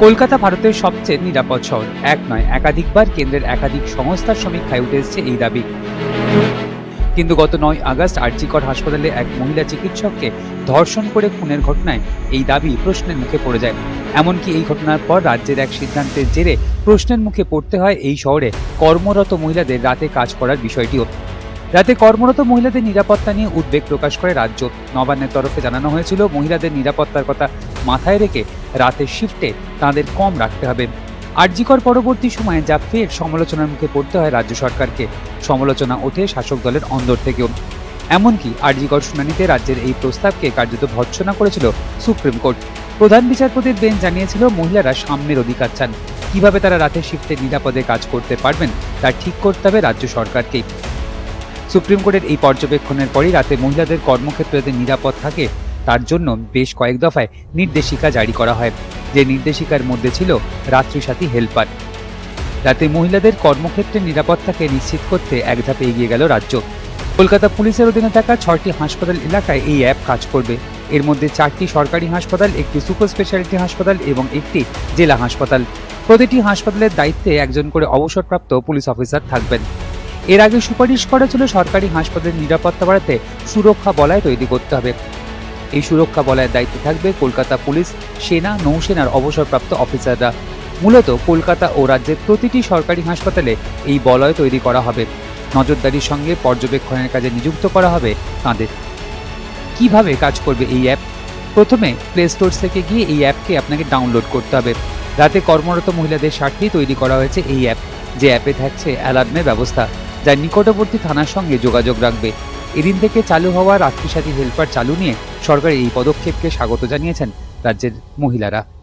কলকাতা ভারতের সবচেয়ে নিরাপদ শহর। এক নয়, একাধিকবার কেন্দ্রের একাধিক সংস্থার সমীক্ষায় উঠে এসেছে এই দাবি। কিন্তু গত নয় আগস্ট আরজিকর হাসপাতালে এক মহিলা চিকিৎসককে ধর্ষণ করে খুনের ঘটনায় এই দাবি প্রশ্নের মুখে পড়ে যায়। এমনকি এই ঘটনার পর রাজ্যের এক সিদ্ধান্তের জেরে প্রশ্নের মুখে পড়তে হয় এই শহরে কর্মরত মহিলাদের রাতে কাজ করার বিষয়টিও। রাতে কর্মরত মহিলাদের নিরাপত্তা নিয়ে উদ্বেগ প্রকাশ করে রাজ্য। নবান্নের তরফে জানানো হয়েছিল, মহিলাদের নিরাপত্তার কথা মাথায় রেখে রাতের শিফটে তাদের কম রাখতে হবে। আরজিকর পরবর্তী সময়ে যা ফের সমালোচনার মুখে পড়তে হয় রাজ্য সরকারকে, সমালোচনা ওঠে শাসক দলের অন্দর থেকেও। এমনকি আরজিকর শুনানিতে রাজ্যের এই প্রস্তাবকে কার্যত ভৎসনা করেছিল সুপ্রিম কোর্ট। প্রধান বিচারপতির বেঞ্চ জানিয়েছিল মহিলারা সাম্যের অধিকার চান। কীভাবে তারা রাতের শিফটে নিরাপদে কাজ করতে পারবেন, তা ঠিক করতে হবে রাজ্য সরকারকেই। সুপ্রিম কোর্টের এই পর্যবেক্ষণের পরই রাতে মহিলাদের কর্মক্ষেত্রে নিরাপদ থাকে তার জন্য বেশ কয়েক দফায় নির্দেশিকা জারি করা হয়। যে নির্দেশিকার মধ্যে ছিল রাত্রিসাথী হেল্পার। রাতে মহিলাদের কর্মক্ষেত্রে নিরাপত্তাকে নিশ্চিত করতে এক ধাপে এগিয়ে গেল রাজ্য। কলকাতা পুলিশের অধীনে থাকা ছয়টি হাসপাতাল এলাকায় এই অ্যাপ কাজ করবে। এর মধ্যে চারটি সরকারি হাসপাতাল, একটি সুপার স্পেশালিটি হাসপাতাল এবং একটি জেলা হাসপাতাল। প্রতিটি হাসপাতালের দায়িত্বে একজন করে অবসরপ্রাপ্ত পুলিশ অফিসার থাকবেন। এর আগে সুপারিশ করা ছিল সরকারি হাসপাতালের নিরাপত্তা বাড়াতে সুরক্ষা বলায় তৈরি করতে হবে। এই সুরক্ষা বলয়ের দায়িত্বে থাকবে কলকাতা পুলিশ, সেনা, নৌসেনার অবসরপ্রাপ্ত অফিসাররা। মূলত কলকাতা ও রাজ্যের প্রতিটি সরকারি হাসপাতালে এই বলয় তৈরি করা হবে। নজরদারির সঙ্গে পর্যবেক্ষণের কাজে নিযুক্ত করা হবে তাঁদের। কীভাবে কাজ করবে এই অ্যাপ? প্রথমে প্লে স্টোর থেকে গিয়ে এই অ্যাপকে আপনাকে ডাউনলোড করতে হবে। রাতে কর্মরত মহিলাদের স্বার্থেই তৈরি করা হয়েছে এই অ্যাপ। যে অ্যাপে থাকছে অ্যালার্মের ব্যবস্থা যা নিকটবর্তী থানার সঙ্গে যোগাযোগ রাখবে। এদিন থেকে চালু হওয়া রাত্রিসাথী হেল্পার চালু নিয়ে সরকার এই পদক্ষেপকে স্বাগত জানিয়েছেন রাজ্যের মহিলারা।